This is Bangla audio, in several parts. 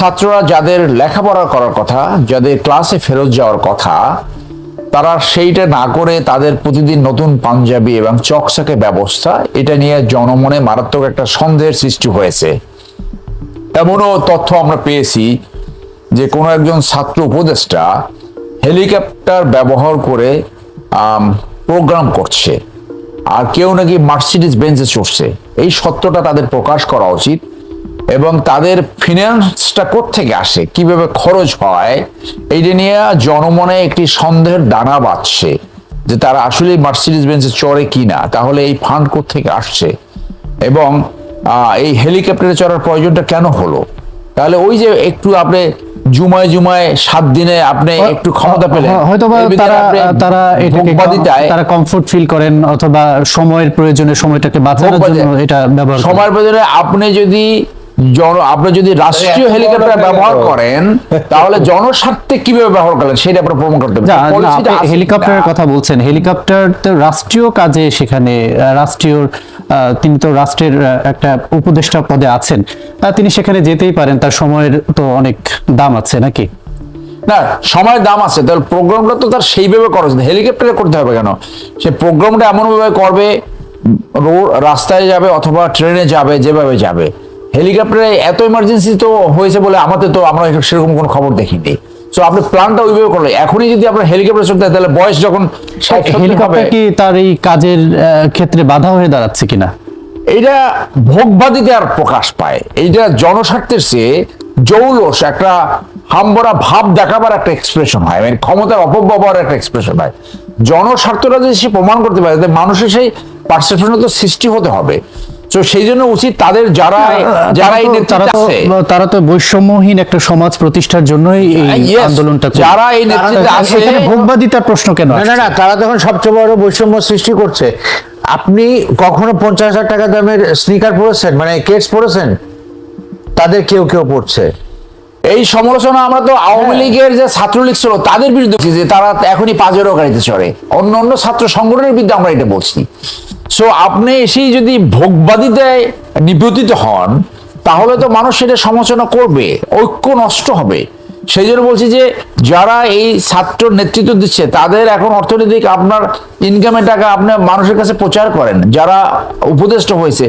ছাত্ররা যাদের লেখাপড়া করার কথা, যাদের ক্লাসে ফেরত যাওয়ার কথা, তারা সেইটা না করে তাদের প্রতিদিন নতুন পাঞ্জাবি এবং চকচকে ব্যবস্থা, এটা নিয়ে জনমনে মারাত্মক একটা সন্দেহের সৃষ্টি হয়েছে। এমনও তথ্য আমরা পেয়েছি যে কোনো একজন ছাত্র উপদেষ্টা হেলিকপ্টার ব্যবহার করে প্রোগ্রাম করছে। আর কেউ নাকি মার্সিডিজ বেঞ্চে চড়ছে। এই সত্যটা তাদের প্রকাশ করা উচিত। এবং তাদের ফিনান্সটা থেকে আসে? কীভাবে খরচ হয়? এইটা নিয়ে জনমনে একটি সন্দেহের দানা বাঁধছে যে তারা আসলে মার্সিডিজ বেঞ্চে চড়ে কিনা তাহলে এই ফান্ড থেকে আসছে? এবং এই হেলিকপ্টারে চড়ার প্রয়োজনটা কেন হলো? তাহলে ওই যে একটু আপনি জুমায় জুমায় সাত দিনে আপনি একটু ক্ষমতা পেলেন হয়তো তারা তারা এটাকে তারা কমফোর্ট ফিল করেন অথবা সময়ের প্রয়োজনে সময়টাকে বাঁচানোর জন্য এটা ব্যবহার সময়ের ভেতরে আপনি যদি জন আপনি যদি রাষ্ট্রীয় হেলিকপ্টার ব্যবহার করেন তাহলে জনস্বার্থে কীভাবে ব্যবহার করেন সেটা আপনার প্রমাণ করতে হবে যা, না, পলিসিটা আপনি আছে হেলিকপ্টারের কথা বলছেন হেলিকপ্টার তো রাষ্ট্রীয় কাজে সেখানে রাষ্ট্রীয় তিনি তো রাষ্ট্রের একটা উপদেষ্টা পদে আছেন তিনি সেখানে যেতেই পারেন তার সময়ের তো অনেক দাম আছে নাকি? না সময়ের দাম আছে তাহলে প্রোগ্রামটা তো তার সেইভাবে করা হেলিকপ্টারে করতে হবে কেন? সে প্রোগ্রামটা এমনভাবে করবে রোড রাস্তায় যাবে অথবা ট্রেনে যাবে যেভাবে যাবে। হেলিকপ্টারে এত ইমার্জেন্সি তো হয়েছে বলে আমাদের তো আমরা সেরকম কোনো খবর দেখিনি। সো আপনি প্ল্যানটা ওইভাবে করলে এখনই যদি আপনার হেলিকপ্টার চলতে তাহলে বয়স যখন হেলিকপ্টার কি তার এই কাজের ক্ষেত্রে বাধা হয়ে দাঁড়াচ্ছে কিনা? এইটা ভোগবাদীতে আর প্রকাশ পায়। এইটা জনস্বার্থের চেয়ে জৌলস একটা হাম্বরা ভাব দেখাবার একটা এক্সপ্রেশন হয়। মানে ক্ষমতার অপব্যবহার একটা এক্সপ্রেশন হয়। জনস্বার্থটা যদি সে প্রমাণ করতে পারে মানুষের সেই পারসেপশন তো সৃষ্টি হতে হবে। তো সেই জন্য উচিত তাদের যারা যারা এই তারা নেতৃত্বে তো আছে। তারা তো বৈষম্যহীন একটা সমাজ প্রতিষ্ঠার জন্যই এই আন্দোলনটা। যারা এই নেতৃত্বে আছে এখানে ভোগবাদিতার প্রশ্ন কেন না না না তারা তখন সবচেয়ে বড় বৈষম্য সৃষ্টি করছে। আপনি কখনো পঞ্চাশ হাজার টাকা দামের স্নিকার পরেছেন? মানে কেটস পরেছেন? তাদের কেউ কেউ পড়ছে এই সমালোচনা আমরা তো আওয়ামী হ্যাঁ। লীগের যে ছাত্রলীগ ছিল তাদের বিরুদ্ধে যে তারা এখনই পাঁচেরও গাড়িতে চড়ে। অন্য অন্য ছাত্র সংগঠনের বিরুদ্ধে আমরা এটা বলছি। সো আপনি এসেই যদি ভোগবাদীতে নিপতিত হন তাহলে তো মানুষ সেটা সমালোচনা করবে ঐক্য নষ্ট হবে। সেই জন্য বলছি যে যারা এই ছাত্র নেতৃত্ব দিচ্ছে তাদের এখন অর্থনৈতিক আপনার ইনকামের টাকা আপনি মানুষের কাছে প্রচার করেন যারা উপদেষ্টা হয়েছে।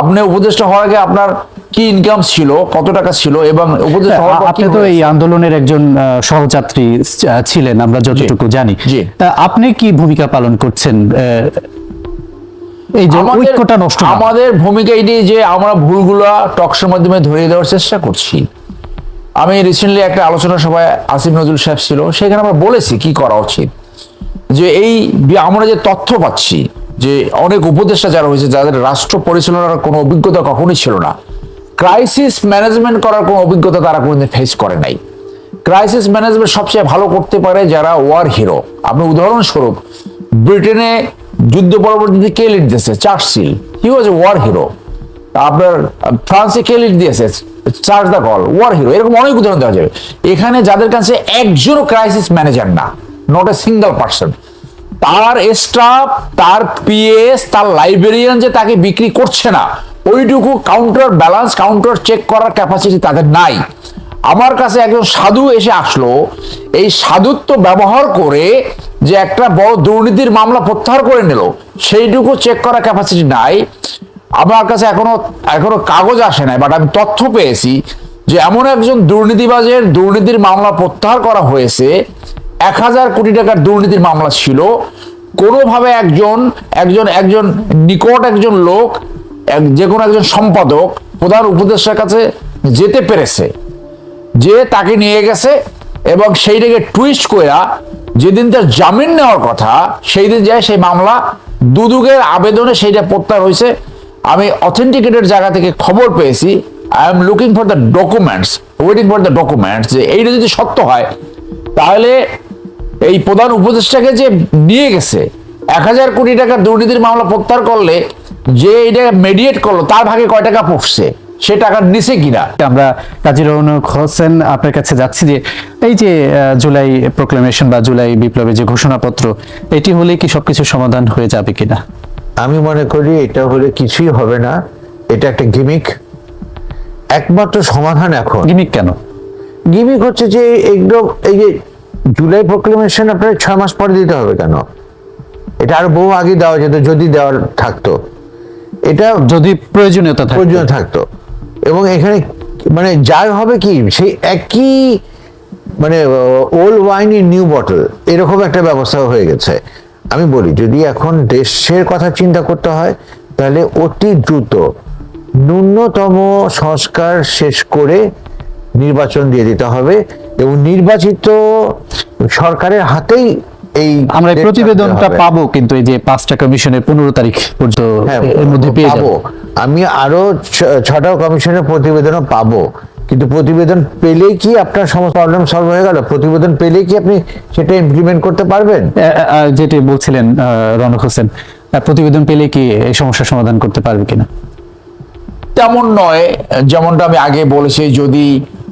আপনি উপদেষ্টা হওয়ার আগে আপনার কি ইনকাম ছিল কত টাকা ছিল এবং উপদেষ্টা আপনি তো এই আন্দোলনের একজন সহযাত্রী ছিলেন আমরা যতটুকু জানি। তা আপনি কি ভূমিকা পালন করছেন এই যে ঐক্যটা নষ্ট আমাদের ভূমিকা এটি যে আমরা ভুলগুলা টকসের মাধ্যমে ধরিয়ে দেওয়ার চেষ্টা করছি। আমি রিসেন্টলি একটা আলোচনা সভায় আসিফ নজরুল সাহেব ছিল সেখানে আমরা বলেছি কি করা উচিত। যে এই আমরা যে তথ্য পাচ্ছি যে অনেক উপদেষ্টা যারা হয়েছে যাদের রাষ্ট্র পরিচালনার কোনো অভিজ্ঞতা কখনোই ছিল না ক্রাইসিস ম্যানেজমেন্ট করার কোনো অভিজ্ঞতা তারা কোনোদিন ফেস করে নাই। ক্রাইসিস ম্যানেজমেন্ট সবচেয়ে ভালো করতে পারে যারা ওয়ার হিরো আপনি উদাহরণস্বরূপ ব্রিটেনে যুদ্ধ পরবর্তীতে কে লিড দিয়েছে? Churchill. He was a war hero আপনার ফ্রান্সে কে লিড দিয়েছে? Charles de Gaulle war hero এরকম অনেক উদাহরণ দেওয়া যাবে এখানে যাদের কাছে একজনও ক্রাইসিস ম্যানেজার না নট এ সিঙ্গেল পার্সন তার স্টাফ তার পিএস তার লাইব্রেরিয়ান যে তাকে বিক্রি করছে না, ওইটুকু কাউন্টার ব্যালেন্স কাউন্টার চেক করার ক্যাপাসিটি তাদের নাই। আমার কাছে একজন সাধু এসে আসলো, এই সাধুত্ব ব্যবহার করে যে একটা বড় দুর্নীতির মামলা প্রত্যাহার করে নিল, সেইটুকু চেক করার ক্যাপাসিটি নাই। আমার কাছে এখনও এখনও কাগজ আসে নাই বাট আমি তথ্য পেয়েছি যে এমন একজন দুর্নীতিবাজের দুর্নীতির মামলা প্রত্যাহার করা হয়েছে, এক হাজার কোটি টাকার দুর্নীতির মামলা ছিল। কোনোভাবে একজন একজন একজন নিকট একজন লোক যে কোনো একজন সম্পাদক, প্রধান উপদেষ্টার কাছে যেতে পেরেছে। যে তাকে নিয়ে গেছে এবং সেইটাকে টুইস্ট কইরা যেদিন তার জামিন নেওয়ার কথা সেই দিন যায় সেই মামলা দুদুগের আবেদনে সেইটা প্রত্যাহার হয়েছে। আমি অথেন্টিকেটেড জায়গা থেকে খবর পেয়েছি। I am looking for the documents waiting for the documents যে এইটা যদি সত্য হয়, তাহলে এই প্রধান উপদেষ্টাকে যে নিয়ে গেছে, এক হাজার কোটি টাকার দুর্নীতির মামলা প্রত্যাহার করলে, যে এটা মেডিয়েট করল, তার ভাগে কয় টাকা পড়ছে সে টাকার নিছে কিনা? আমরা কাজী রৌনক হোসেন আপনার কাছে যাচ্ছি যে এই যে জুলাই প্রোক্লামেশন বা জুলাই বিপ্লবের যে ঘোষণাপত্র এটি হলে কি সবকিছু সমাধান হয়ে যাবে কিনা? আমি মনে করি এটা হলে কিছুই হবে না। এটা একটা গিমিক। একমাত্র সমাধান এখন। গিমিক কেন? গিমিক হচ্ছে যে একদম এই যে জুলাই প্রক্লেমেশন আপনার ছয় মাস পরে দিতে হবে কেন? এটা আর বহু আগে দেওয়া যেত যদি দেওয়ার থাকতো। এটা যদি প্রয়োজনীয়তা থাকে প্রয়োজন থাকতো। এবং এখানে মানে যাই হবে কি, সেই একই মানে old wine in new bottle এরকম একটা ব্যবস্থা হয়ে গেছে। আমি বলি, যদি এখন দেশের কথা চিন্তা করতে হয়, তাহলে অতি দ্রুত ন্যূনতম সংস্কার শেষ করে নির্বাচন দিয়ে দিতে হবে এবং নির্বাচিত সরকারের হাতেই এই আমরা প্রতিবেদনটা। পাবো কিন্তু এই যে পাঁচটা কমিশনের পনেরো তারিখ পর্যন্ত হ্যাঁ, এর মধ্যে পেয়ে যাব। আমি আরও ছটা কমিশনের প্রতিবেদনও পাবো। কিন্তু প্রতিবেদন পেলেই কি আপনার সমস্ত প্রবলেম সলভ হয়ে গেল? প্রতিবেদন পেলেই কি আপনি সেটা ইমপ্লিমেন্ট করতে পারবেন? যেটি বলছিলেন আহ, রনক হোসেন প্রতিবেদন পেলে কি এই সমস্যার সমাধান করতে পারবে কিনা? তেমন নয় যেমনটা আমি আগে বলেছি যদি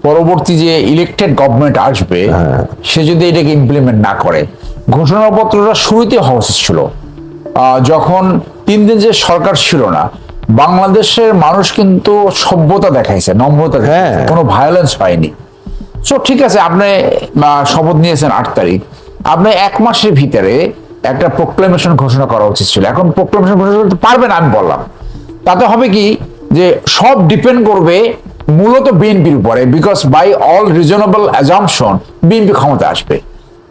পরবর্তী যে ইলেকটেড গভর্নমেন্ট আসবে সে যদি এটাকে ইমপ্লিমেন্ট না করে ঘোষণাপত্রটা শুরুতে হওয়া উচিত ছিল যখন তিন দিন যে সরকার ছিল না বাংলাদেশের মানুষ কিন্তু সভ্যতা দেখাইছে নম্রতা হ্যাঁ। কোনো ভায়োলেন্স হয়নি। সো ঠিক আছে আপনি শপথ নিয়েছেন আট তারিখ। আপনি এক মাসের ভিতরে একটা প্রোক্লেমেশন ঘোষণা করা উচিত ছিল। এখন প্রোক্লেমেশন ঘোষণা করতে পারবেন আমি বললাম। তাতে হবে কি যে সব ডিপেন্ড করবে মূলত বিএনপির উপরে because by all reasonable assumption BNP ক্ষমতা আসবে।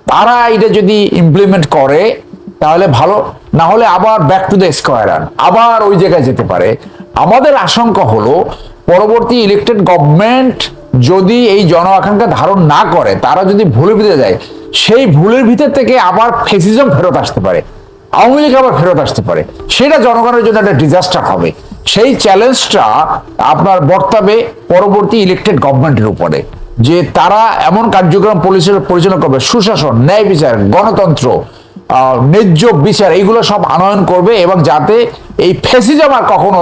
তারা এটা যদি ইমপ্লিমেন্ট করে, তাহলে ভালো। না হলে আবার ব্যাক টু দ্য স্কোয়ার আবার ওই জায়গায় যেতে পারে। আমাদের আশঙ্কা হলো, পরবর্তী ইলেকটেড গভর্নমেন্ট যদি এই জন আকাঙ্ক্ষা ধারণ না করে, তারা যদি ভুলের ভিতরে যায়, সেই ভুলের ভিতর থেকে আবার ফেসিজম ফেরত আসতে পারে। আওয়ামী লীগ আবার ফেরত আসতে পারে। সেটা জনগণের জন্য একটা ডিজাস্টার হবে। সেই চ্যালেঞ্জটা আপনার বর্তাবে পরবর্তী ইলেকটেড গভর্নমেন্টের উপরে, যে তারা এমন কার্যক্রম পরিচালনা পরিচালনা করবে, সুশাসন, ন্যায় বিচার, গণতন্ত্র ন্যায্য বিচার, এইগুলো সব আনয়ন করবে এবং যাতে এই ফেসিজম আর কখনো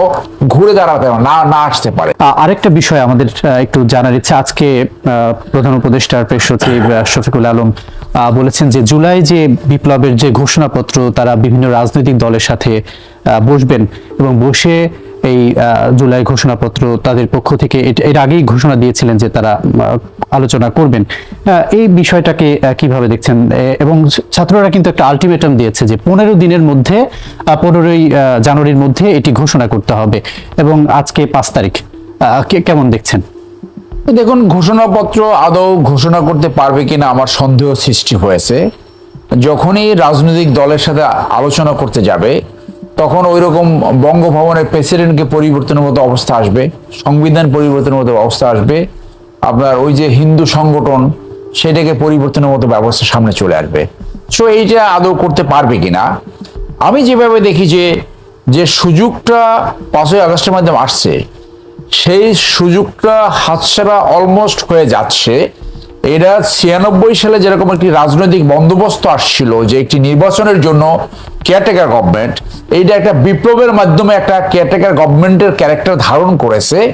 ঘুরে দাঁড়াতে না না আসতে পারে। আরেকটা বিষয় আমাদের একটু জানার ইচ্ছে, আজকে প্রধান উপদেষ্টার প্রেস সচিব শফিকুল আলম বলেছেন যে জুলাই যে বিপ্লবের যে ঘোষণাপত্র, তারা বিভিন্ন রাজনৈতিক দলের সাথে বসবেন এবং বসে এই জুলাই ঘোষণাপত্র তাদের পক্ষ থেকে এর আগেই ঘোষণা দিয়েছিলেন যে তারা আলোচনা করবেন। এই বিষয়টাকে কীভাবে দেখছেন? এবং ছাত্ররা কিন্তু একটা আলটিমেটাম দিয়েছে যে পনেরো দিনের মধ্যে পনেরোই জানুয়ারির মধ্যে এটি ঘোষণা করতে হবে। এবং আজকে পাঁচ তারিখ। কেমন দেখছেন? দেখুন, ঘোষণাপত্র আদৌ ঘোষণা করতে পারবে কিনা আমার সন্দেহ সৃষ্টি হয়েছে। যখনই রাজনৈতিক দলের সাথে আলোচনা করতে যাবে তখন ওই রকম বঙ্গভবনের প্রেসিডেন্টকে পরিবর্তনের মতো অবস্থা আসবে, সংবিধান পরিবর্তনের মতো অবস্থা আসবে, আপনার ওই যে হিন্দু সংগঠন, সেটাকে পরিবর্তনের মতো ব্যবস্থা সামনে চলে আসবে। সো এইটা আদৌ করতে পারবে কিনা? আমি যেভাবে দেখি যে যে সুযোগটা পাঁচই আগস্টের মাধ্যমে আসছে, সেই সুযোগটা হাতছাড়া অলমোস্ট হয়ে যাচ্ছে। এটা ছিয়ানব্বই সালে যেরকম একটি রাজনৈতিক বন্দোবস্ত আসছিল, যে একটি নির্বাচনের জন্য কেয়ারটেকার গভর্নমেন্ট এইটা একটা বিপ্লবের মাধ্যমে একটা কেয়ারটেকার গভর্নমেন্টের ক্যারেক্টার ধারণ করেছে।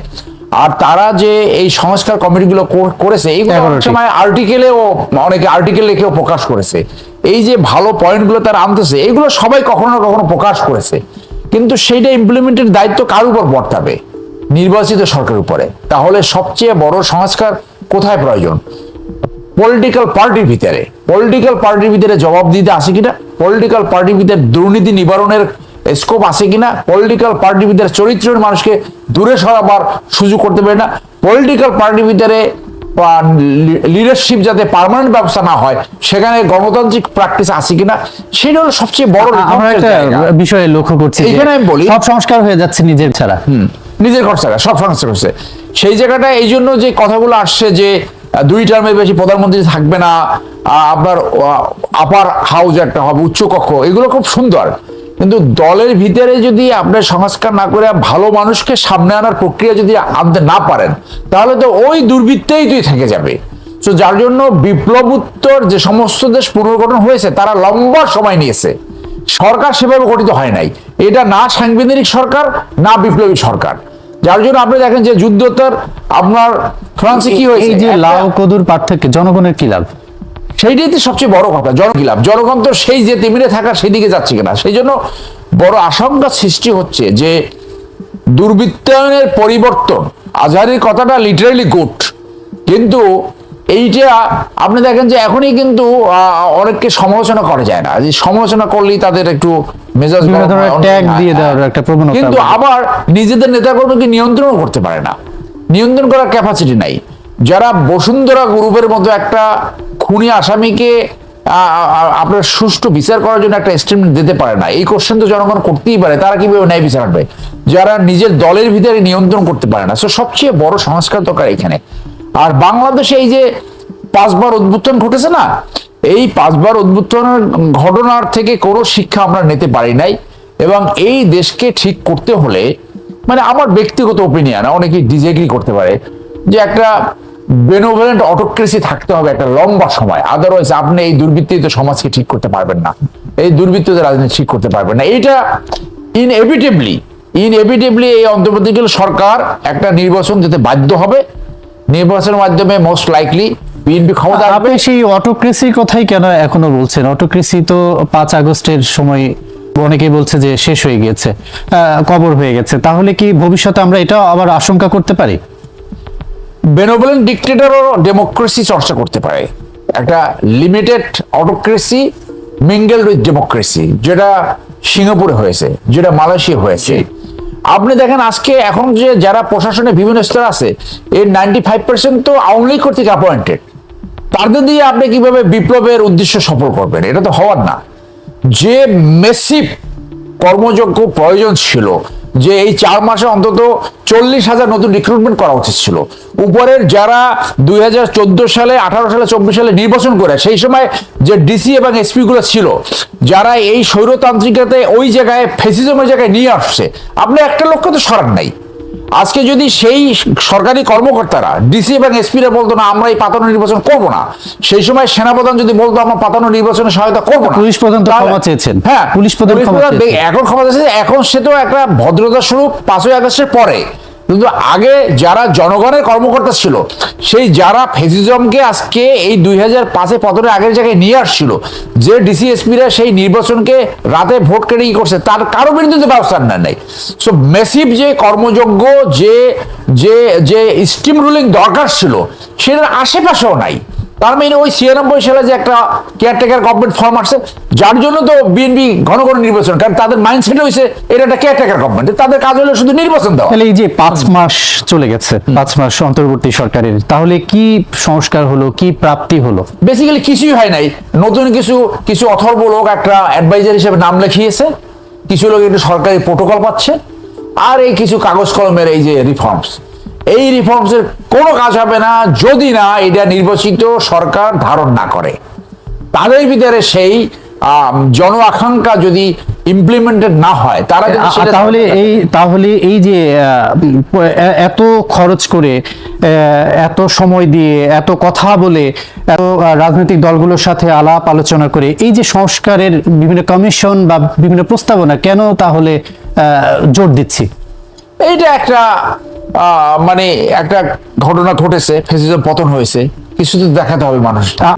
আর তারা যে এই সংস্কার কমিটিগুলো কর- করেছে এইগুলো। সময় আর্টিকেলেও অনেকে আর্টিকেল লিখেও প্রকাশ করেছে। এই যে ভালো পয়েন্টগুলো তারা আনতেছে এগুলো সবাই কখনো না কখনো প্রকাশ করেছে। কিন্তু সেইটা ইমপ্লিমেন্টের দায়িত্ব কার উপর বর্তাবে? নির্বাচিত সরকারের উপরে। তাহলে সবচেয়ে বড় সংস্কার কোথায় প্রয়োজন? পলিটিক্যাল পার্টির ভিতরে। পলিটিক্যাল পার্টির ভিতরে জবাব দিতে আসে কিনা? পলিটিক্যাল পার্টির ভিতরে দুর্নীতি নিবারণের স্কোপ আছে কিনা? পলিটিক্যাল পার্টির ভিতরে চরিত্রের মানুষকে দূরে সরাবার সুযোগ করতে পারে না। পলিটিক্যাল পার্টির ভিতরে লিডারশিপ যাতে পার্মানেন্ট ব্যবস্থা না হয় সেখানে গণতান্ত্রিক প্র্যাকটিস আছে কিনা? সেটা হলো সবচেয়ে বড় আমরা একটা বিষয়ে লক্ষ্য করছি যে এইখানে আমি বলি- সব সংস্কার হয়ে যাচ্ছে নিজের ছাড়া। নিজের খরচাটা সব সংস্কার হচ্ছে। সেই জায়গাটা এই জন্য যে কথাগুলো আসছে যে দুই টার্মের বেশি প্রধানমন্ত্রী থাকবে না আপনার আপার হাউস একটা হবে উচ্চকক্ষ এগুলো খুব সুন্দর। কিন্তু দলের ভিতরে যদি আপনার সংস্কার না করে ভালো মানুষকে সামনে আনার প্রক্রিয়া যদি আনতে না পারেন, তাহলে তো ওই দুর্বৃত্তেই তুই থেকে যাবে। তো যার জন্য বিপ্লবোত্তর যে সমস্ত দেশ পুনর্গঠন হয়েছে, তারা লম্বা সময় নিয়েছে। সরকার সেভাবে গঠিত হয় নাই। এটা না সাংবিধানিক সরকার, না বিপ্লবী সরকার। যার জন্য আপনি দেখেন যে যুদ্ধোত্তর আপনার ফ্রান্সে কি হয়েছে? এই যে লাউ কদুর পার্থক্য জনগণের কি লাভ? সেইটাই তো সবচেয়ে বড় কথা জন কি লাভ? জনগণ তো সেই যে তিমিরে থাকা সেদিকে যাচ্ছে কিনা। সেই জন্য বড় আশঙ্কা সৃষ্টি হচ্ছে যে দুর্বৃত্তায়নের পরিবর্তন আজহারির কথাটা লিটারেলি গুড কিন্তু এইটা আপনি দেখেন যে এখনই কিন্তু অনেককে সমালোচনা করা যায় না। যে সমালোচনা করলেই তাদের একটু মেজাজ বিভিন্ন ধরনের ট্যাগ হ্যাঁ, দিয়ে হ্যাঁ। দেওয়ার একটা প্রবণতা কিন্তু আবার নিজেদের নেতাকর্মীকে নিয়ন্ত্রণ করতে পারে না। নিয়ন্ত্রণ করার ক্যাপাসিটি নাই। যারা বসুন্ধরা গ্রুপের মতো একটা খুনি আসামিকে আপনার সুষ্ঠু বিচার করার জন্য একটা স্টেটমেন্ট দিতে পারে না। এই কোশ্চেন তো জনগণ করতেই পারে তারা কীভাবে ন্যায় বিচার আনবে? যারা নিজের দলের ভিতরে নিয়ন্ত্রণ করতে পারে না। সো সবচেয়ে বড় সংস্কার দরকার এখানে। আর বাংলাদেশে এই যে পাঁচবার উদ্বোধন ঘটেছে না এই পাঁচবার উদ্বোধনের ঘটনার থেকে কোনো শিক্ষা আমরা নিতে পারি নাই এবং এই দেশকে ঠিক করতে হলে মানে আমার ব্যক্তিগত ওপিনিয়ন অনেকেই ডিজেগ্রি করতে পারে, যে একটা বেনোভেলেন্ট অটোক্রেসি থাকতে হবে একটা লম্বা সময়। আদারওয়াইজ আপনি এই দুর্বৃত্তিত সমাজকে ঠিক করতে পারবেন না। এই দুর্বৃত্তদের রাজনীতি ঠিক করতে পারবেন না। এইটা ইনএভিটেবলি ইনএভিটেবলি এই অন্তর্বর্তীকালীন সরকার একটা নির্বাচন দিতে বাধ্য হবে। নির্বাচনের মাধ্যমে মোস্ট লাইকলি বিএনপি ক্ষমতা আপনি সেই অটোক্রেসির কথাই কেন এখনও বলছেন? অটোক্রেসি তো পাঁচ আগস্টের সময় অনেকেই বলছে যে শেষ হয়ে গিয়েছে আহ, কবর হয়ে গেছে। তাহলে কি ভবিষ্যতে আমরা এটাও আবার আশঙ্কা করতে পারি? বেনোভেলেন্ট ডিক্টেটরও ডেমোক্রেসি চর্চা করতে পারে। একটা limited autocracy mingle with democracy যেটা সিঙ্গাপুরে হয়েছে যেটা মালয়েশিয়া হয়েছে। আপনি দেখেন আজকে এখন যে যারা প্রশাসনে বিভিন্ন স্তর আছে এর নাইনটি ফাইভ পার্সেন্ট তো আওয়ামী লীগ কর্তৃক অ্যাপয়েন্টেড তাদের দিয়ে আপনি কীভাবে বিপ্লবের উদ্দেশ্য সফল করবেন? এটা তো হওয়ার না। যে মেসিভ কর্মযোগ্য প্রয়োজন ছিল, যে এই চার মাসে অন্তত চল্লিশ হাজার নতুন রিক্রুটমেন্ট করা উচিত ছিল, উপরের যারা দুই হাজার চোদ্দ সালে, আঠারো সালে, চব্বিশ সালে নির্বাচন করে, সেই সময় যে ডিসি এবং এসপি গুলো ছিল, যারা এই স্বৈরতান্ত্রিকতায় ওই জায়গায় ফেসিজমের জায়গায় নিয়ে আসছে, আপনি একটা লক্ষ্য তো সরান নাই। আজকে যদি সেই সরকারি কর্মকর্তারা ডিসি এবং এসপিরা বলতো না আমরা এই পাতানো নির্বাচন করব না। সেই সময় সেনাপ্রধান যদি বলতো আমরা পাতানো নির্বাচনে সহায়তা করব না পুলিশ প্রধান তো ক্ষমা চেয়েছেন। হ্যাঁ পুলিশ প্রধান এখন ক্ষমা চেয়েছে এখন সে তো একটা ভদ্রতা স্বরূপ পাঁচই আগস্টের পরে। কিন্তু আগে যারা জনগণের কর্মকর্তা ছিল, সেই যারা ফেসিজমকে আজকে এই দুই হাজার পাঁচে পতনের আগের জায়গায় নিয়ে আসছিল, যে ডিসিএসপিরা সেই নির্বাচনকে রাতে ভোট কেটে কি করছে, তার কারও বিরুদ্ধে ব্যবস্থা নেয় নাই। সো মেসিভ যে কর্মযোগ্য যে যে যে স্টিম রুলিং দরকার ছিল, সেটার আশেপাশেও নাই। তার মানে ওই ছিয়ানব্বই সালে যে একটা কেয়ারটেকার গভর্নমেন্ট ফর্ম আসছে যার জন্য তো বিএনপি ঘন ঘন নির্বাচন কারণ তাদের মাইন্ডসেট হয়েছে এটা একটা কেয়ারটেকার গভর্নমেন্ট তাদের কাজ হলো শুধু নির্বাচন দেওয়া। তাহলে এই যে পাঁচ মাস চলে গেছে পাঁচ মাস অন্তর্বর্তী সরকারের তাহলে কি সংস্কার হলো কি প্রাপ্তি হলো? বেসিক্যালি কিছুই হয় নাই। নতুন কিছু কিছু অথর্ব লোক একটা অ্যাডভাইজার হিসেবে নাম লিখিয়েছে কিছু লোক একটু সরকারি প্রোটোকল পাচ্ছে আর এই কিছু কাগজ কলমের এই যে রিফর্মস এই রিফর্মসের কোনো কাজ হবে না যদি না এটা নির্বাচিত সরকার ধারণ না করে। তাদের ভিতরে সেই জন আকাঙ্ক্ষা যদি ইমপ্লিমেন্টেড না হয় তারা তাহলে এই তাহলে এই যে এত খরচ করে এত সময় দিয়ে এত কথা বলে এত রাজনৈতিক দলগুলোর সাথে আলাপ আলোচনা করে এই যে সংস্কারের বিভিন্ন কমিশন বা বিভিন্ন প্রস্তাবনা কেন তাহলে জোর দিচ্ছি? এইটা একটা মানে একটা ঘটনা ঘটেছে ফেসিজম পতন হয়েছে। কিছু তো দেখাতে হবে মানুষ আ-